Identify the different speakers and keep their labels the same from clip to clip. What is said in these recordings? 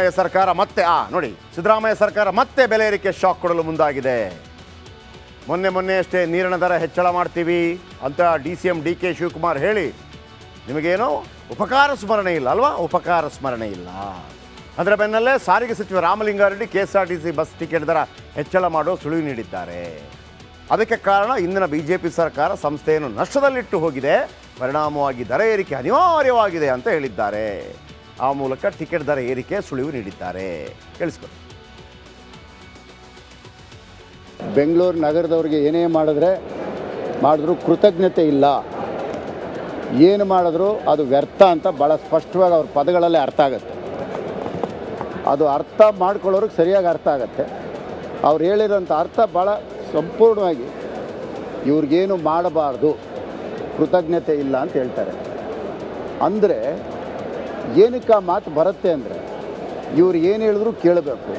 Speaker 1: ಸರ್ಕಾರ ಮತ್ತೆ, ಆ, ನೋಡಿ, ಸಿದ್ದರಾಮಯ್ಯ ಸರ್ಕಾರ ಮತ್ತೆ ಬೆಲೆ ಏರಿಕೆ ಶಾಕ್ ಕೊಡಲು ಮುಂದಾಗಿದೆ. ಮೊನ್ನೆ ಮೊನ್ನೆ ಅಷ್ಟೇ ನೀರಿನ ದರ ಹೆಚ್ಚಳ ಮಾಡ್ತೀವಿ ಅಂತ D C M D K Shivakumar ಹೇಳಿ, ನಿಮಗೇನು ಉಪಕಾರ ಸ್ಮರಣೆ ಇಲ್ಲ ಅಲ್ವಾ? ಉಪಕಾರ ಸ್ಮರಣೆ ಇಲ್ಲ. ಅದರ ಬೆನ್ನಲ್ಲೇ ಸಾರಿಗೆ ಸಚಿವ Ramalinga Reddy K S R T bus ticket ದರ ಹೆಚ್ಚಳ ಮಾಡೋ ಸುಳಿವು ನೀಡಿದ್ದಾರೆ. ಅದಕ್ಕೆ ಕಾರಣ ಇಂದಿನ ಬಿ ಜೆ ಪಿ ಸರ್ಕಾರ ಸಂಸ್ಥೆಯನ್ನು ನಷ್ಟದಲ್ಲಿಟ್ಟು ಹೋಗಿದೆ. ಪರಿಣಾಮವಾಗಿ ದರ ಏರಿಕೆ ಅನಿವಾರ್ಯವಾಗಿದೆ ಅಂತ ಹೇಳಿದ್ದಾರೆ. ಆ ಮೂಲಕ ಟಿಕೆಟ್ ದರ ಏರಿಕೆ ಸುಳಿವು ನೀಡಿದ್ದಾರೆ. ಕೇಳಿಸ್ಕೊ
Speaker 2: ಬೆಂಗಳೂರು ನಗರದವ್ರಿಗೆ ಏನೇ ಮಾಡಿದ್ರೆ ಮಾಡಿದ್ರು ಕೃತಜ್ಞತೆ ಇಲ್ಲ. ಏನು ಮಾಡಿದ್ರು ಅದು ವ್ಯರ್ಥ ಅಂತ ಭಾಳ ಸ್ಪಷ್ಟವಾಗಿ ಅವ್ರ ಪದಗಳಲ್ಲೇ ಅರ್ಥ ಆಗುತ್ತೆ. ಅದು ಅರ್ಥ ಮಾಡ್ಕೊಳ್ಳೋರಿಗೆ ಸರಿಯಾಗಿ ಅರ್ಥ ಆಗುತ್ತೆ. ಅವ್ರು ಹೇಳಿರೋಂಥ ಅರ್ಥ ಭಾಳ ಸಂಪೂರ್ಣವಾಗಿ ಇವ್ರಿಗೇನು ಮಾಡಬಾರ್ದು, ಕೃತಜ್ಞತೆ ಇಲ್ಲ ಅಂತ ಹೇಳ್ತಾರೆ. ಅಂದರೆ ಏನಕ್ಕೆ ಆ ಮಾತು ಬರುತ್ತೆ ಅಂದರೆ ಇವ್ರು ಏನು ಹೇಳಿದ್ರು ಕೇಳಬೇಕು.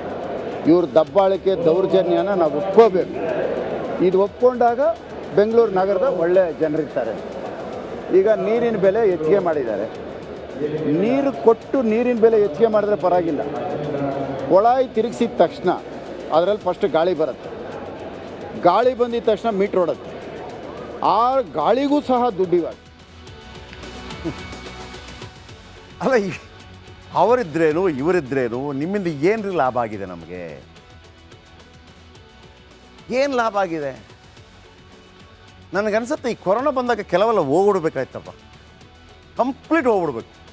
Speaker 2: ಇವ್ರ ದಬ್ಬಾಳಿಕೆ ದೌರ್ಜನ್ಯನ ನಾವು ಒಪ್ಕೋಬೇಕು. ಇದು ಒಪ್ಕೊಂಡಾಗ ಬೆಂಗಳೂರು ನಗರದ ಒಳ್ಳೆ ಜನರಿರ್ತಾರೆ. ಈಗ ನೀರಿನ ಬೆಲೆ ಹೆಚ್ಚಿಗೆ ಮಾಡಿದ್ದಾರೆ. ನೀರು ಕೊಟ್ಟು ನೀರಿನ ಬೆಲೆ ಹೆಚ್ಚಿಗೆ ಮಾಡಿದ್ರೆ ಪರವಾಗಿಲ್ಲ. ಕೊಳಾಯಿ ತಿರುಗಿಸಿದ ತಕ್ಷಣ ಅದರಲ್ಲಿ ಫಸ್ಟ್ ಗಾಳಿ ಬರುತ್ತೆ. ಗಾಳಿ ಬಂದಿದ ತಕ್ಷಣ ಮೀಟ್ರ್ ಓಡುತ್ತೆ. ಆ ಗಾಳಿಗೂ ಸಹ ದುಡ್ಡು ಇವಾಗ
Speaker 1: ಅಲ್ಲ, ಈ- ಅವರಿದ್ರೇನು, ಇವರಿದ್ರೇನು, ನಿಮ್ಮಿಂದ ಏನ್ರಿ ಲಾಭ ಆಗಿದೆ ನಮಗೆ? ಏನು ಲಾಭ ಆಗಿದೆ? ನನಗನ್ಸುತ್ತೆ, ಈ ಕೊರೋನಾ ಬಂದಾಗ ಕೆಲವೆಲ್ಲ ಹೋಗ್ಬಿಡ್ಬೇಕಾಯ್ತಪ್ಪ. ಕಂಪ್ಲೀಟ್ ಹೋಗ್ಬಿಡ್ಬೇಕು.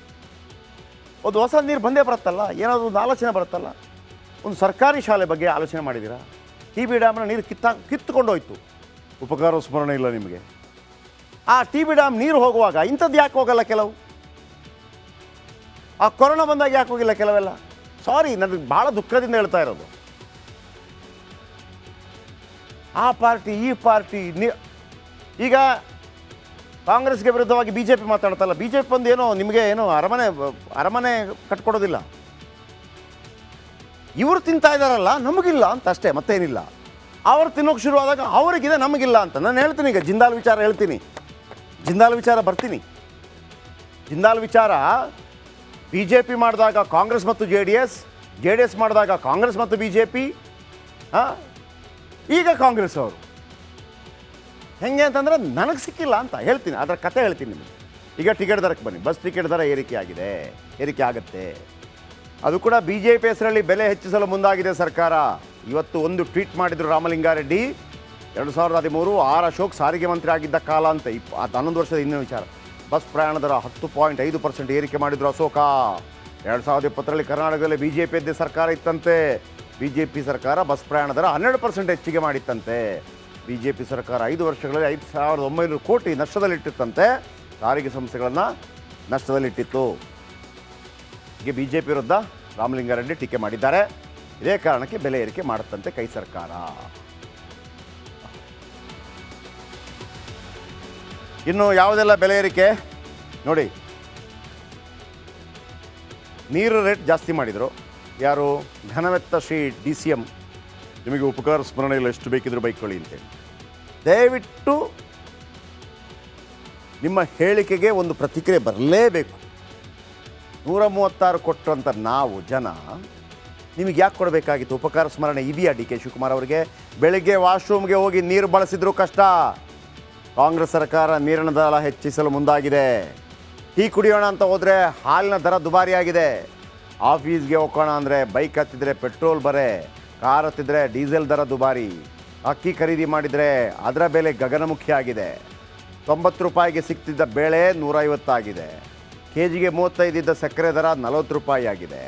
Speaker 1: ಒಂದು ಹೊಸ ನೀರು ಬಂದೇ ಬರುತ್ತಲ್ಲ, ಏನಾದರೂ ಒಂದು ಆಲೋಚನೆ ಬರುತ್ತಲ್ಲ? ಒಂದು ಸರ್ಕಾರಿ ಶಾಲೆ ಬಗ್ಗೆ ಆಲೋಚನೆ ಮಾಡಿದ್ದೀರಾ ಟಿ ಬಿ ಡ್ಯಾಮ್ನ ನೀರು ಕಿತ್ತ ಕಿತ್ತುಕೊಂಡೋಯ್ತು ಉಪಕಾರ ಸ್ಮರಣೆ ಇಲ್ಲ ನಿಮಗೆ. ಆ ಟಿ ಬಿ ಡ್ಯಾಮ್ ನೀರು ಹೋಗುವಾಗ ಇಂಥದ್ದು ಯಾಕೆ ಹೋಗಲ್ಲ ಕೆಲವು? ಆ ಕೊರೋನಾ ಬಂದಾಗ ಯಾಕೆ ಹೋಗಿಲ್ಲ ಕೆಲವೆಲ್ಲ? ಸಾರಿ ನನಗೆ ಭಾಳ ದುಃಖದಿಂದ ಹೇಳ್ತಾ ಇರೋದು. ಆ ಪಾರ್ಟಿ, ಈ ಪಾರ್ಟಿ ಈಗ ಕಾಂಗ್ರೆಸ್ಗೆ ವಿರುದ್ಧವಾಗಿ ಬಿ ಜೆ ಪಿ ಮಾತಾಡ್ತಲ್ಲ ಬಿ ಜೆ ಪಿ ಬಂದು ಏನೋ ನಿಮಗೆ ಏನೋ ಅರಮನೆ ಅರಮನೆ ಕಟ್ಕೊಡೋದಿಲ್ಲ. ಇವರು ತಿಂತಾ ಇದ್ದಾರಲ್ಲ ನಮಗಿಲ್ಲ ಅಂತ ಅಷ್ಟೇ, ಮತ್ತೇನಿಲ್ಲ. ಅವ್ರು ತಿನ್ನೋಕೆ ಶುರುವಾದಾಗ ಅವರಿಗಿದೆ, ನಮಗಿಲ್ಲ ಅಂತ. ನಾನು ಹೇಳ್ತೀನಿ ಈಗ, ಜಿಂದಾಲ್ ವಿಚಾರ ಹೇಳ್ತೀನಿ. ಜಿಂದಾಲ್ ವಿಚಾರ ಬರ್ತೀನಿ. ಜಿಂದಾಲ್ ವಿಚಾರ ಬಿ ಜೆ ಪಿ ಮಾಡಿದಾಗ ಕಾಂಗ್ರೆಸ್ ಮತ್ತು J D S J D S ಮಾಡಿದಾಗ ಕಾಂಗ್ರೆಸ್ ಮತ್ತು ಬಿ ಜೆ ಪಿ ಈಗ ಕಾಂಗ್ರೆಸ್ ಅವರು. ಹೆಂಗೆ ಅಂತಂದ್ರೆ ನನಗೆ ಸಿಕ್ಕಿಲ್ಲ ಅಂತ ಹೇಳ್ತೀನಿ, ಅದರ ಕತೆ ಹೇಳ್ತೀನಿ ನಿಮಗೆ. ಈಗ ಟಿಕೆಟ್ ದರಕ್ಕೆ ಬನ್ನಿ, ಬಸ್ ಟಿಕೆಟ್ ದರ ಏರಿಕೆ ಆಗಿದೆ, ಏರಿಕೆ ಆಗುತ್ತೆ. ಅದು ಕೂಡ ಬಿ ಜೆ ಪಿ ಹೆಸರಲ್ಲಿ ಬೆಲೆ ಹೆಚ್ಚಿಸಲು ಮುಂದಾಗಿದೆ ಸರ್ಕಾರ. ಇವತ್ತು ಒಂದು ಟ್ವೀಟ್ ಮಾಡಿದರು ರಾಮಲಿಂಗಾರೆಡ್ಡಿ, ಎರಡು ಸಾವಿರದ ಹದಿಮೂರು ಆರ್ ಅಶೋಕ್ ಸಾರಿಗೆ ಮಂತ್ರಿ ಆಗಿದ್ದ ಕಾಲ ಅಂತ, ಇಪ್ಪ ಹನ್ನೊಂದು ವರ್ಷದ ಹಿಂದಿನ ವಿಚಾರ. ಬಸ್ ಪ್ರಯಾಣ ದರ ಹತ್ತು ಪಾಯಿಂಟ್ ಐದು ಪರ್ಸೆಂಟ್ ಏರಿಕೆ ಮಾಡಿದ್ರು ಅಶೋಕ. ಎರಡು ಸಾವಿರದ ಇಪ್ಪತ್ತರಲ್ಲಿ ಕರ್ನಾಟಕದಲ್ಲಿ ಬಿ ಜೆ ಪಿಯದ್ದೇ ಸರ್ಕಾರ ಇತ್ತಂತೆ. ಬಿ ಜೆ ಪಿ ಸರ್ಕಾರ ಬಸ್ ಪ್ರಯಾಣ ದರ ಹನ್ನೆರಡು ಪರ್ಸೆಂಟ್ ಹೆಚ್ಚಿಗೆ ಮಾಡಿತ್ತಂತೆ. ಬಿ ಜೆ ಪಿ ಸರ್ಕಾರ ಐದು ವರ್ಷಗಳಲ್ಲಿ ಐದು ಸಾವಿರದ ಒಂಬೈನೂರು ಕೋಟಿ ನಷ್ಟದಲ್ಲಿಟ್ಟಿತ್ತಂತೆ. ಸಾರಿಗೆ ಸಂಸ್ಥೆಗಳನ್ನು ನಷ್ಟದಲ್ಲಿಟ್ಟಿತ್ತು. ಹೀಗೆ ಬಿ ಜೆ ಪಿ ವಿರುದ್ಧ ರಾಮಲಿಂಗಾರೆಡ್ಡಿ ಟೀಕೆ ಮಾಡಿದ್ದಾರೆ. ಇದೇ ಕಾರಣಕ್ಕೆ ಬೆಲೆ ಏರಿಕೆ ಮಾಡುತ್ತಂತೆ ಕೈ ಸರ್ಕಾರ. ಇನ್ನು ಯಾವುದೆಲ್ಲ ಬೆಲೆ ಏರಿಕೆ? ನೋಡಿ. ನೀರು ರೇಟ್ ಜಾಸ್ತಿ ಮಾಡಿದರು. ಯಾರು? ಘನವೆತ್ತ ಶ್ರೀ ಡಿ ಸಿ ಎಂ ನಿಮಗೆ ಉಪಕಾರ ಸ್ಮರಣೆ ಇಲ್ಲ, ಎಷ್ಟು ಬೇಕಿದ್ರು ಬೈಕೊಳ್ಳಿ ಅಂತೇಳಿ ದಯವಿಟ್ಟು ನಿಮ್ಮ ಹೇಳಿಕೆಗೆ ಒಂದು ಪ್ರತಿಕ್ರಿಯೆ ಬರಲೇಬೇಕು. ನೂರ ಮೂವತ್ತಾರು ಕೊಟ್ಟರಂಥ ನಾವು ಜನ, ನಿಮಗೆ ಯಾಕೆ ಕೊಡಬೇಕಾಗಿತ್ತು? ಉಪಕಾರ ಸ್ಮರಣೆ ಇದೆಯಾ ಡಿ ಕೆ ಶಿವಕುಮಾರ್ ಅವರಿಗೆ? ಬೆಳಿಗ್ಗೆ ವಾಶ್ರೂಮ್ಗೆ ಹೋಗಿ ನೀರು ಬಳಸಿದ್ರು ಕಷ್ಟ. ಕಾಂಗ್ರೆಸ್ ಸರ್ಕಾರ ನೀರಿನ ದರ ಹೆಚ್ಚಿಸಲು ಮುಂದಾಗಿದೆ. ಟೀ ಕುಡಿಯೋಣ ಅಂತ ಹೋದರೆ ಹಾಲಿನ ದರ ದುಬಾರಿಯಾಗಿದೆ. ಆಫೀಸ್ಗೆ ಹೋಗೋಣ ಅಂದರೆ ಬೈಕ್ ಹತ್ತಿದ್ರೆ ಪೆಟ್ರೋಲ್ ಬರೆ, ಕಾರ್ ಹತ್ತಿದ್ರೆ ಡೀಸೆಲ್ ದರ ದುಬಾರಿ. ಅಕ್ಕಿ ಖರೀದಿ ಮಾಡಿದರೆ ಅದರ ಬೆಲೆ ಗಗನಮುಖಿ ಆಗಿದೆ ತೊಂಬತ್ತು ರೂಪಾಯಿಗೆ ಸಿಗ್ತಿದ್ದ ಬೇಳೆ ನೂರೈವತ್ತಾಗಿದೆ. ಕೆ ಜಿಗೆ ಮೂವತ್ತೈದಿದ್ದ ಸಕ್ಕರೆ ದರ ನಲವತ್ತು ರೂಪಾಯಿ ಆಗಿದೆ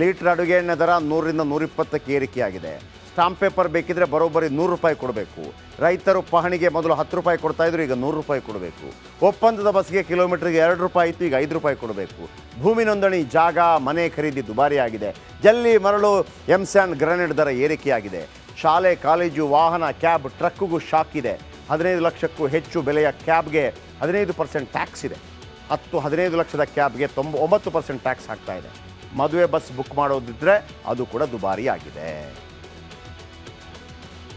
Speaker 1: ಲೀಟ್ರ್ ಅಡುಗೆ ಎಣ್ಣೆ ದರ ನೂರರಿಂದ ನೂರಿಪ್ಪತ್ತಕ್ಕೆ ಏರಿಕೆಯಾಗಿದೆ. ಸ್ಟಾಂಪ್ ಪೇಪರ್ ಬೇಕಿದ್ರೆ ಬರೋಬ್ಬರಿ ನೂರು ರೂಪಾಯಿ ಕೊಡಬೇಕು. ರೈತರು ಪಹಣಿಗೆ ಮೊದಲು ಹತ್ತು ರೂಪಾಯಿ ಕೊಡ್ತಾ ಇದ್ರು, ಈಗ ನೂರು ರೂಪಾಯಿ ಕೊಡಬೇಕು. ಒಪ್ಪಂದದ ಬಸ್ಗೆ ಕಿಲೋಮೀಟ್ರಿಗೆ ಎರಡು ರೂಪಾಯಿ ಇತ್ತು, ಈಗ ಐದು ರೂಪಾಯಿ ಕೊಡಬೇಕು. ಭೂಮಿ ನೋಂದಣಿ, ಜಾಗ, ಮನೆ ಖರೀದಿ ದುಬಾರಿಯಾಗಿದೆ. ಜಲ್ಲಿ, ಮರಳು, ಎಂಸ್ಯಾನ್ ಗ್ರನೇಡ್ ದರ ಏರಿಕೆಯಾಗಿದೆ. ಶಾಲೆ, ಕಾಲೇಜು, ವಾಹನ, ಕ್ಯಾಬ್ ಟ್ರಕ್ಕಿಗೂ ಶಾಕ್ ಇದೆ. ಹದಿನೈದು ಲಕ್ಷಕ್ಕೂ ಹೆಚ್ಚು ಬೆಲೆಯ ಕ್ಯಾಬ್ಗೆ ಹದಿನೈದು ಪರ್ಸೆಂಟ್ ಟ್ಯಾಕ್ಸ್ ಇದೆ. ಹತ್ತು ಹದಿನೈದು ಲಕ್ಷದ ಕ್ಯಾಬ್ಗೆ ತೊಂಬ, ಒಂಬತ್ತು ಪರ್ಸೆಂಟ್ ಟ್ಯಾಕ್ಸ್ ಆಗ್ತಾ ಇದೆ. ಮದುವೆ ಬಸ್ ಬುಕ್ ಮಾಡೋದಿದ್ರೆ ಅದು ಕೂಡ ದುಬಾರಿ ಆಗಿದೆ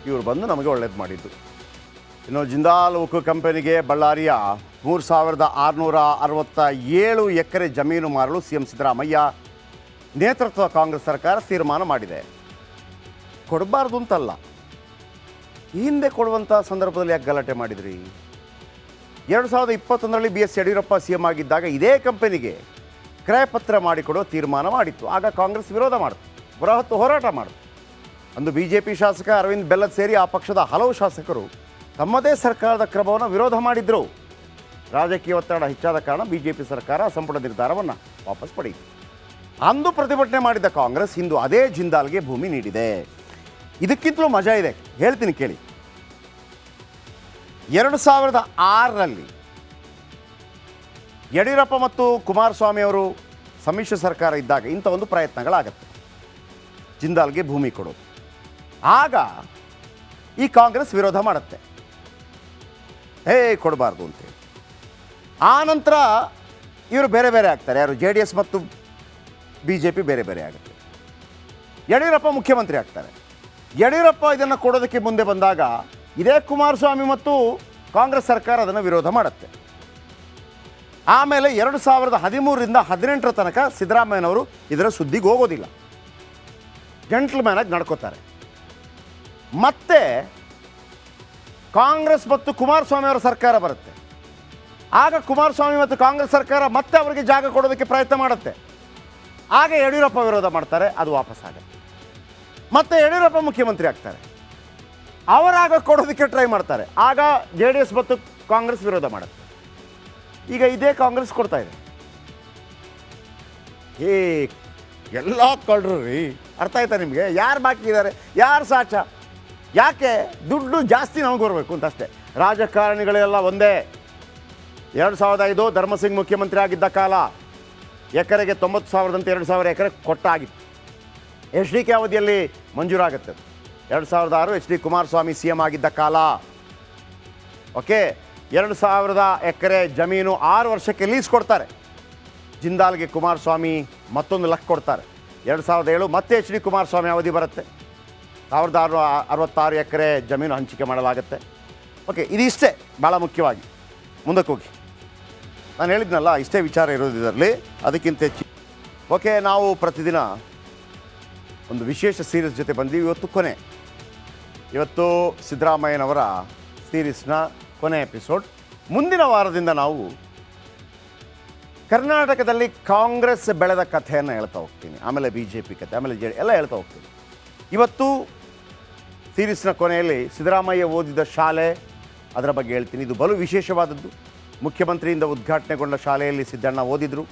Speaker 1: ಇವರು ಬಂದು ನಮಗೆ ಒಳ್ಳೇದು ಮಾಡಿದ್ದು. ಇನ್ನು ಜಿಂದಾಲ್ ಉಕ್ಕು ಕಂಪನಿಗೆ ಬಳ್ಳಾರಿಯ ಮೂರು ಸಾವಿರದ ಆರುನೂರ ಅರವತ್ತ ಏಳು ಎಕರೆ ಜಮೀನು ಮಾರಲು ಸಿ ಎಂ ಸಿದ್ದರಾಮಯ್ಯ ನೇತೃತ್ವ ಕಾಂಗ್ರೆಸ್ ಸರ್ಕಾರ ತೀರ್ಮಾನ ಮಾಡಿದೆ. ಕೊಡಬಾರ್ದು ಅಂತಲ್ಲ. ಹಿಂದೆ ಕೊಡುವಂಥ ಸಂದರ್ಭದಲ್ಲಿ ಯಾಕೆ ಗಲಾಟೆ ಮಾಡಿದ್ರಿ? ಎರಡು ಸಾವಿರದ ಇಪ್ಪತ್ತೊಂದರಲ್ಲಿ B S Yediyurappa C M ಆಗಿದ್ದಾಗ ಇದೇ ಕಂಪನಿಗೆ ಕ್ರಯಪತ್ರ ಮಾಡಿಕೊಡೋ ತೀರ್ಮಾನ ಮಾಡಿತ್ತು. ಆಗ ಕಾಂಗ್ರೆಸ್ ವಿರೋಧ ಮಾಡಿತು. ಬೃಹತ್ ಹೋರಾಟ ಮಾಡಿತು. ಅಂದು ಬಿ ಜೆ ಪಿ ಶಾಸಕ ಅರವಿಂದ್ ಬೆಲ್ಲದ್ ಸೇರಿ ಆ ಪಕ್ಷದ ಹಲವು ಶಾಸಕರು ತಮ್ಮದೇ ಸರ್ಕಾರದ ಕ್ರಮವನ್ನು ವಿರೋಧ ಮಾಡಿದ್ರು. ರಾಜಕೀಯ ಒತ್ತಡ ಹೆಚ್ಚಾದ ಕಾರಣ ಬಿ ಜೆ ಪಿ ಸರ್ಕಾರ ಸಂಪುಟ ನಿರ್ಧಾರವನ್ನು ವಾಪಸ್ ಪಡೆಯಿತು. ಅಂದು ಪ್ರತಿಭಟನೆ ಮಾಡಿದ ಕಾಂಗ್ರೆಸ್ ಇಂದು ಅದೇ ಜಿಂದಾಲ್ಗೆ ಭೂಮಿ ನೀಡಿದೆ. ಇದಕ್ಕಿಂತಲೂ ಮಜಾ ಇದೆ. ಹೇಳ್ತೀನಿ ಕೇಳಿ. ಎರಡು ಸಾವಿರದ ಆರರಲ್ಲಿ ಯಡಿಯೂರಪ್ಪ ಮತ್ತು ಕುಮಾರಸ್ವಾಮಿ ಅವರು ಸಮ್ಮಿಶ್ರ ಸರ್ಕಾರ ಇದ್ದಾಗ ಇಂಥ ಒಂದು ಪ್ರಯತ್ನಗಳಾಗತ್ತೆ. ಜಿಂದಾಲ್ಗೆ ಭೂಮಿ ಕೊಡೋದು ಆಗ ಈ ಕಾಂಗ್ರೆಸ್ ವಿರೋಧ ಮಾಡುತ್ತೆ. ಹೇ, ಕೊಡಬಾರ್ದು ಅಂತೇಳಿ ಆ ನಂತರ ಇವರು ಬೇರೆ ಬೇರೆ ಆಗ್ತಾರೆ. ಯಾರು ಜೆ ಡಿ ಎಸ್ ಮತ್ತು ಬಿ ಜೆ ಪಿ ಬೇರೆ ಬೇರೆ ಆಗುತ್ತೆ. ಯಡಿಯೂರಪ್ಪ ಮುಖ್ಯಮಂತ್ರಿ ಆಗ್ತಾರೆ. ಯಡಿಯೂರಪ್ಪ ಇದನ್ನು ಕೊಡೋದಕ್ಕೆ ಮುಂದೆ ಬಂದಾಗ ಇದೇ ಕುಮಾರಸ್ವಾಮಿ ಮತ್ತು ಕಾಂಗ್ರೆಸ್ ಸರ್ಕಾರ ಅದನ್ನು ವಿರೋಧ ಮಾಡುತ್ತೆ. ಆಮೇಲೆ ಎರಡು ಸಾವಿರದ ಹದಿಮೂರರಿಂದ ಹದಿನೆಂಟರ ತನಕ ಸಿದ್ದರಾಮಯ್ಯನವರು ಇದರ ಸುದ್ದಿಗೆ ಹೋಗೋದಿಲ್ಲ. ಜೆಂಟ್ಲ್ಮ್ಯಾನ್ ಆಗಿ ನಡ್ಕೋತಾರೆ. ಮತ್ತೆ ಕಾಂಗ್ರೆಸ್ ಮತ್ತು ಕುಮಾರಸ್ವಾಮಿ ಅವರ ಸರ್ಕಾರ ಬರುತ್ತೆ. ಆಗ ಕುಮಾರಸ್ವಾಮಿ ಮತ್ತು ಕಾಂಗ್ರೆಸ್ ಸರ್ಕಾರ ಮತ್ತೆ ಅವರಿಗೆ ಜಾಗ ಕೊಡೋದಕ್ಕೆ ಪ್ರಯತ್ನ ಮಾಡುತ್ತೆ. ಆಗ ಯಡಿಯೂರಪ್ಪ ವಿರೋಧ ಮಾಡ್ತಾರೆ, ಅದು ವಾಪಸ್ ಆಗುತ್ತೆ. ಮತ್ತೆ ಯಡಿಯೂರಪ್ಪ ಮುಖ್ಯಮಂತ್ರಿ ಆಗ್ತಾರೆ. ಅವರಾಗ ಕೊಡೋದಕ್ಕೆ ಟ್ರೈ ಮಾಡ್ತಾರೆ. ಆಗ ಜೆ ಮತ್ತು ಕಾಂಗ್ರೆಸ್ ವಿರೋಧ ಮಾಡುತ್ತೆ. ಈಗ ಇದೇ ಕಾಂಗ್ರೆಸ್ ಕೊಡ್ತಾ ಇದೆ. ಏ ಎಲ್ಲ ಕಳ್ರು ರೀ. ಅರ್ಥ ಆಯ್ತಾ ನಿಮಗೆ? ಯಾರು ಬಾಕಿ ಇದ್ದಾರೆ ಯಾರು ಸಾಚ ಯಾಕೆ? ದುಡ್ಡು ಜಾಸ್ತಿ ನಮಗೆ ಬರಬೇಕು ಅಂತ ಅಷ್ಟೇ. ರಾಜಕಾರಣಿಗಳೆಲ್ಲ ಒಂದೇ. ಎರಡು ಸಾವಿರದ ಐದು ಧರ್ಮಸಿಂಗ್ ಮುಖ್ಯಮಂತ್ರಿ ಆಗಿದ್ದ ಕಾಲ ಎಕರೆಗೆ ತೊಂಬತ್ತು ಸಾವಿರದಂತೆ ಎರಡು ಸಾವಿರ ಎಕರೆ ಕೊಟ್ಟಾಗಿತ್ತು. ಎಚ್ ಡಿ ಕೆ ಅವಧಿಯಲ್ಲಿ ಮಂಜೂರಾಗುತ್ತೆ. ಎರಡು ಸಾವಿರದ ಆರು H D Kumaraswamy C M ಆಗಿದ್ದ ಕಾಲ. ಓಕೆ? ಎರಡು ಸಾವಿರದ ಎಕರೆ ಜಮೀನು ಆರು ವರ್ಷಕ್ಕೆ ಲೀಸ್ ಕೊಡ್ತಾರೆ. ಜಿಂದಾಲ್ಗೆ ಕುಮಾರಸ್ವಾಮಿ ಮತ್ತೊಂದು ಲಕ್ ಕೊಡ್ತಾರೆ. ಎರಡು ಸಾವಿರದ ಏಳು ಮತ್ತೆ ಎಚ್ ಡಿ ಕುಮಾರಸ್ವಾಮಿ ಅವಧಿ ಬರುತ್ತೆ. ಸಾವಿರದ ಆರು ಅರವತ್ತಾರು ಎಕರೆ ಜಮೀನು ಹಂಚಿಕೆ ಮಾಡಲಾಗುತ್ತೆ. ಓಕೆ ಇದಿಷ್ಟೇ ಭಾಳ ಮುಖ್ಯವಾಗಿ. ಮುಂದಕ್ಕೆ ಹೋಗಿ. ನಾನು ಹೇಳಿದ್ನಲ್ಲ, ಇಷ್ಟೇ ವಿಚಾರ ಇರೋದು ಅದಕ್ಕಿಂತ ಹೆಚ್ಚು. ಓಕೆ, ನಾವು ಪ್ರತಿದಿನ ಒಂದು ವಿಶೇಷ ಸೀರೀಸ್ ಜೊತೆ ಬಂದೀವಿ ಇವತ್ತು ಕೊನೆ. ಇವತ್ತು ಸಿದ್ದರಾಮಯ್ಯನವರ ಸೀರೀಸ್ನ ಕೊನೆ ಎಪಿಸೋಡ್. ಮುಂದಿನ ವಾರದಿಂದ ನಾವು ಕರ್ನಾಟಕದಲ್ಲಿ ಕಾಂಗ್ರೆಸ್ ಬೆಳೆದ ಕಥೆಯನ್ನು ಹೇಳ್ತಾ ಹೋಗ್ತೀನಿ. ಆಮೇಲೆ ಬಿ ಜೆ ಪಿ ಕಥೆ, ಆಮೇಲೆ ಜೆ ಎಲ್ಲ ಹೇಳ್ತಾ ಹೋಗ್ತೀನಿ. ಇವತ್ತು ಸೀರೀಸ್ನ ಕೊನೆಯಲ್ಲಿ ಸಿದ್ದರಾಮಯ್ಯ ಓದಿದ ಶಾಲೆ, ಅದರ ಬಗ್ಗೆ ಹೇಳ್ತೀನಿ. ಇದು ಬಲು ವಿಶೇಷವಾದದ್ದು. ಮುಖ್ಯಮಂತ್ರಿಯಿಂದ ಉದ್ಘಾಟನೆಗೊಂಡ ಶಾಲೆಯಲ್ಲಿ ಸಿದ್ದಣ್ಣ ಓದಿದರು.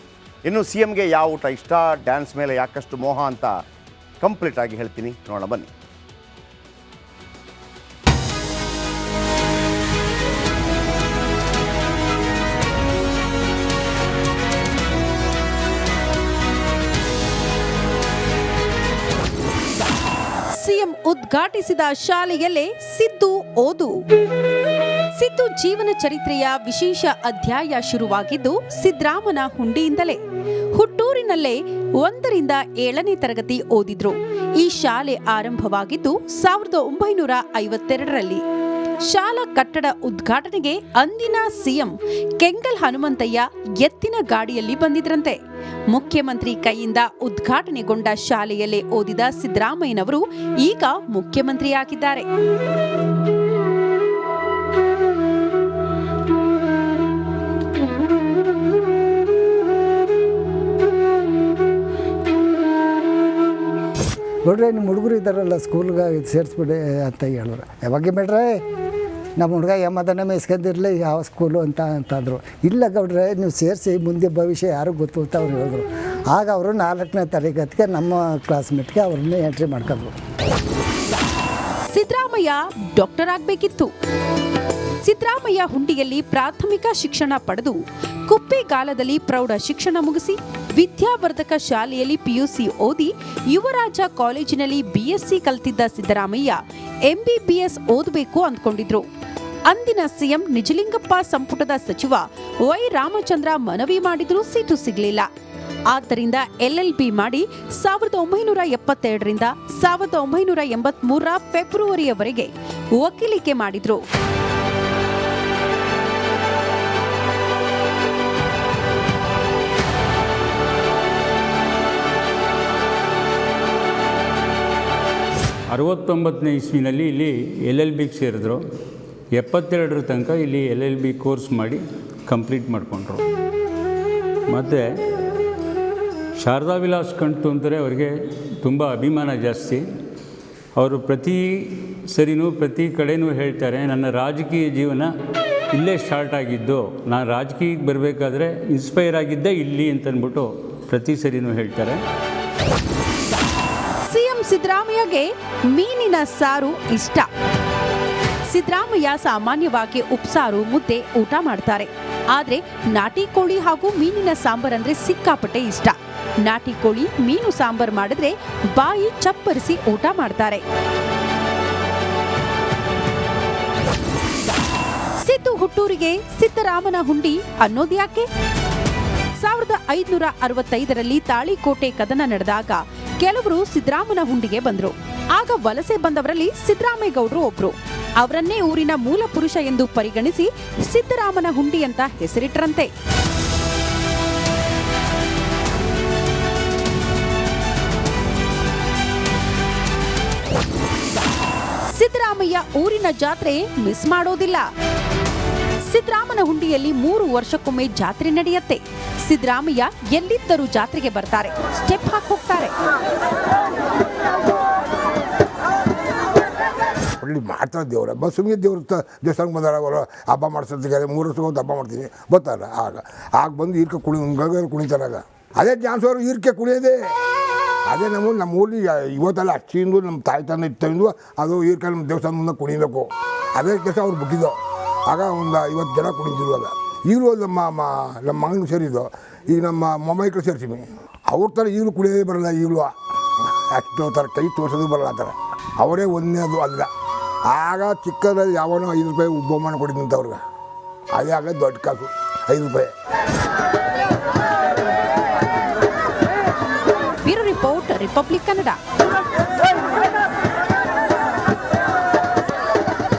Speaker 1: ಇನ್ನು ಸಿ ಎಮ್ಗೆ ಯಾವ ಊಟ ಇಷ್ಟ, ಡ್ಯಾನ್ಸ್ ಮೇಲೆ ಯಾಕಷ್ಟು ಮೋಹ ಅಂತ ಕಂಪ್ಲೀಟ್ ಆಗಿ ಹೇಳ್ತೀನಿ. ನೋಡೋಣ, ಬನ್ನಿ.
Speaker 3: ಉದ್ಘಾಟಿಸಿದ ಶಾಲೆಯಲ್ಲಿ ಸಿದ್ದು ಓದು. ಸಿದ್ದು ಜೀವನ ಚರಿತ್ರೆಯ ವಿಶೇಷ ಅಧ್ಯಾಯ ಶುರುವಾಗಿದ್ದು, ಸಿದ್ರಾಮನ ಹುಂಡಿಯಿಂದಲೇ. ಹುಟ್ಟೂರಿನಲ್ಲೇ ಒಂದರಿಂದ ಏಳನೇ ತರಗತಿ ಓದಿದ್ರು. ಈ ಶಾಲೆ ಆರಂಭವಾಗಿದ್ದು ಸಾವಿರದ ಒಂಬೈನೂರ ಐವತ್ತೆರಡರಲ್ಲಿ. ಶಾಲಾ ಕಟ್ಟಡ ಉದ್ಘಾಟನೆಗೆ ಅಂದಿನ ಸಿಎಂ ಕೆಂಗಲ್ ಹನುಮಂತಯ್ಯ ಎತ್ತಿನ ಗಾಡಿಯಲ್ಲಿ ಬಂದಿದ್ರಂತೆ. ಮುಖ್ಯಮಂತ್ರಿ ಕೈಯಿಂದ ಉದ್ಘಾಟನೆಗೊಂಡ ಶಾಲೆಯಲ್ಲೇ ಓದಿದ ಸಿದ್ದರಾಮಯ್ಯನವರು ಈಗ ಮುಖ್ಯಮಂತ್ರಿಯಾಗಿದ್ದಾರೆ.
Speaker 4: ನೋಡ್ರಿ ನಿಮ್ಮ ಹುಡುಗರು ಇದ್ದಾರಲ್ಲ ಸ್ಕೂಲ್ಗೆ ಸೇರಿಸ್ಬಿಡಿ ಅಂತ ಹೇಳಿದ್ರು ಯಾವಾಗ ಬೇಡ್ರೆ ನಮ್ಮ ಹುಡುಗ ಯಮದನ ಮೇಯ್ಸ್ಕೊಂಡಿರಲಿ, ಯಾವ ಸ್ಕೂಲು ಅಂತ ಅಂತಂದರು. ಇಲ್ಲ ಗೌಡ್ರೆ, ನೀವು ಸೇರಿಸಿ ಮುಂದೆ ಭವಿಷ್ಯ ಯಾರು ಗೊತ್ತು ಅಂತ ಅವ್ರು ಹೇಳಿದ್ರು. ಆಗ ಅವರು ನಾಲ್ಕನೇ ತರಗತಿಗೆ ನಮ್ಮ ಕ್ಲಾಸ್ಮೇಟ್ಗೆ ಅವ್ರನ್ನ ಎಂಟ್ರಿ ಮಾಡ್ಕೊಂಡ್ರು.
Speaker 3: ಸಿದ್ದರಾಮಯ್ಯ ಡಾಕ್ಟರ್ ಆಗಬೇಕಿತ್ತು. ಸಿದ್ದರಾಮಯ್ಯ ಹುಂಡಿಯಲ್ಲಿ ಪ್ರಾಥಮಿಕ ಶಿಕ್ಷಣ ಪಡೆದು ಕುಪ್ಪೆಗಾಲದಲ್ಲಿ ಪ್ರೌಢ ಶಿಕ್ಷಣ ಮುಗಿಸಿ ವಿದ್ಯಾವರ್ಧಕ ಶಾಲೆಯಲ್ಲಿ ಪಿಯುಸಿ ಓದಿ ಯುವರಾಜ ಕಾಲೇಜಿನಲ್ಲಿ ಬಿಎಸ್ಸಿ ಕಲಿತಿದ್ದ ಸಿದ್ದರಾಮಯ್ಯ ಎಂಬಿಬಿಎಸ್ ಓದಬೇಕು ಅಂದ್ಕೊಂಡಿದ್ರು. ಅಂದಿನ ಸಿಎಂ ನಿಜಲಿಂಗಪ್ಪ ಸಂಪುಟದ ಸಚಿವ ವೈ ರಾಮಚಂದ್ರ ಮನವಿ ಮಾಡಿದರೂ ಸೀಟು ಸಿಗಲಿಲ್ಲ. ಆದ್ದರಿಂದ ಎಲ್ಎಲ್ಬಿ ಮಾಡಿ ಸಾವಿರದ ಒಂಬೈನೂರ ಎಪ್ಪತ್ತೆರಡರಿಂದ ಸಾವಿರದ ಒಂಬೈನೂರ ಎಂಬತ್ಮೂರರ ಫೆಬ್ರವರಿಯವರೆಗೆ ವಕೀಲಿಕೆ ಮಾಡಿದರು.
Speaker 5: ಅರವತ್ತೊಂಬತ್ತನೇ ಇಸ್ವಿನಲ್ಲಿ ಇಲ್ಲಿ ಎಲ್ ಎಲ್ ಬಿಗೆ ಸೇರಿದ್ರು. ಎಪ್ಪತ್ತೆರಡರ ತನಕ ಇಲ್ಲಿ ಎಲ್ ಎಲ್ ಬಿ ಕೋರ್ಸ್ ಮಾಡಿ ಕಂಪ್ಲೀಟ್ ಮಾಡಿಕೊಂಡ್ರು. ಮತ್ತು ಶಾರದಾ ವಿಲಾಸ್ ಕಂಟು ಅಂತಾರೆ ಅವರಿಗೆ ತುಂಬ ಅಭಿಮಾನ ಜಾಸ್ತಿ. ಅವರು ಪ್ರತಿ ಸರಿನೂ ಪ್ರತಿ ಕಡೆನೂ ಹೇಳ್ತಾರೆ, ನನ್ನ ರಾಜಕೀಯ ಜೀವನ ಇಲ್ಲೇ ಸ್ಟಾರ್ಟ್ ಆಗಿದ್ದು, ನಾನು ರಾಜಕೀಯಕ್ಕೆ ಬರಬೇಕಾದ್ರೆ ಇನ್ಸ್ಪೈರ್ ಆಗಿದ್ದೆ ಇಲ್ಲಿ ಅಂತಂದ್ಬಿಟ್ಟು ಪ್ರತಿ ಸರಿನೂ ಹೇಳ್ತಾರೆ.
Speaker 3: ಸಿಎಂ ಸಿದ್ದರಾಮಯ್ಯಗೆ ಮೀನಿನ ಸಾರು ಇಷ್ಟ. ಸಿದ್ದರಾಮಯ್ಯ ಸಾಮಾನ್ಯವಾಗಿ ಉಪ್ಸಾರು, ಮುದ್ದೆ, ಊಟ ಮಾಡ್ತಾರೆ. ಆದ್ರೆ ನಾಟಿ ಕೋಳಿ ಹಾಗೂ ಮೀನಿನ ಸಾಂಬಾರ್ ಅಂದ್ರೆ ಸಿಕ್ಕಾಪಟ್ಟೆ ಇಷ್ಟ. ನಾಟಿ ಕೋಳಿ, ಮೀನು ಸಾಂಬಾರ್ ಮಾಡಿದ್ರೆ ಬಾಯಿ ಚಪ್ಪರಿಸಿ ಊಟ ಮಾಡ್ತಾರೆ. ಸಿದ್ದು ಹುಟ್ಟೂರಿಗೆ ಸಿದ್ದರಾಮನ ಹುಂಡಿ ಅನ್ನೋದ್ಯಾಕೆ ಸಾವಿರದ ಐದುನೂರ ಅರವತ್ತೈದರಲ್ಲಿ ತಾಳಿಕೋಟೆ ಕದನ ನಡೆದಾಗ ಕೆಲವರು ಸಿದ್ದರಾಮನ ಹುಂಡಿಗೆ ಬಂದ್ರು. ಆಗ ವಲಸೆ ಬಂದವರಲ್ಲಿ ಸಿದ್ದರಾಮೇಗೌಡರು ಒಬ್ರು. ಅವರನ್ನೇ ಊರಿನ ಮೂಲ ಪುರುಷ ಎಂದು ಪರಿಗಣಿಸಿ ಸಿದ್ದರಾಮನ ಹುಂಡಿ ಅಂತ ಹೆಸರಿಟ್ರಂತೆ. ಸಿದ್ದರಾಮಯ್ಯ ಊರಿನ ಜಾತ್ರೆ ಮಿಸ್ ಮಾಡೋದಿಲ್ಲ. ಸಿದ್ದರಾಮನ ಹುಂಡಿಯಲ್ಲಿ ಮೂರು ವರ್ಷಕ್ಕೊಮ್ಮೆ ಜಾತ್ರೆ ನಡೆಯುತ್ತೆ. ಸಿದ್ದರಾಮಯ್ಯ ಎಲ್ಲಿದ್ದರೂ ಜಾತ್ರೆಗೆ ಬರ್ತಾರೆ. ಸ್ಟೆಪ್ ಹಾಕಿ ಹೋಗ್ತಾರೆ.
Speaker 6: ಒಳ್ಳೆ ಮಾಡ್ತಾರೆ ದೇವ್ರ ಬಸ್ ಸುಮ್ಮನೆ ದೇವ್ರ ದೇವಸ್ಥಾನಕ್ಕೆ ಬಂದಾರ, ಅವರು ಹಬ್ಬ ಮಾಡ್ಸೋದಕ್ಕೆ ಮೂರು ವರ್ಷಕ್ಕೆ ಒಂದು ಹಬ್ಬ ಮಾಡ್ತೀನಿ. ಬರ್ತಾರೆ ಆಗ ಆಗ ಬಂದು ಈರ್ಕೆ ಕುಳಿ ಗಗನ ಕುಣಿತಾರಾಗ ಅದೇ ಜಾನ್ಸವರು ಈರ್ಕೆ ಕುಣಿಯೋದೇ. ಅದೇ ನಮ್ಮ ನಮ್ಮ ಊರಲ್ಲಿ ಇವತ್ತಲ್ಲ ಅಚ್ಚಿಂದು ನಮ್ಮ ತಾಯಿ ತಂದೆ ಇತ್ತಿಂದು, ಅದು ಈರ್ಕೆ ನಮ್ಮ ದೇವಸ್ಥಾನ ಮುಂದೆ ಕುಣಿಬೇಕು. ಅದೇ ಕೆಲಸ ಅವ್ರು ಬಿಟ್ಟಿದ್ದು. ಆಗ ಒಂದು ಐವತ್ತು ಜನ ಕುಣಿತಿರುವಾಗ ಈಗಲೂ ನಮ್ಮ ನಮ್ಮ ಮಗನಿಗೆ ಸೇರಿದ್ದು. ಈಗ ನಮ್ಮ ಮೊಮ್ಮಕ್ಕಳು ಸೇರ್ತೀವಿ ಅವ್ರ ಥರ ಈಗಲೂ ಕುಡಿಯೋದೇ ಬರಲ್ಲ, ಈಗಲೂ. ಅಷ್ಟು ಥರ ಕೈ ತೋರಿಸೋದು ಬರಲ್ಲ ಆ ಥರ. ಅವರೇ ಒಂದನೇದು ಅಲ್ಲ. ಆಗ ಚಿಕ್ಕದಲ್ಲಿ ಯಾವನೋ ಐದು ರೂಪಾಯಿ ಬಹುಮಾನ ಕೊಟ್ಟಿದ್ದಂತ ಅವ್ರಿಗೆ ಅದೇ ಆಗ ದೊಡ್ಡ ಕಾಸು, ಐದು ರೂಪಾಯಿ.
Speaker 3: Bureau report, republic Kannada.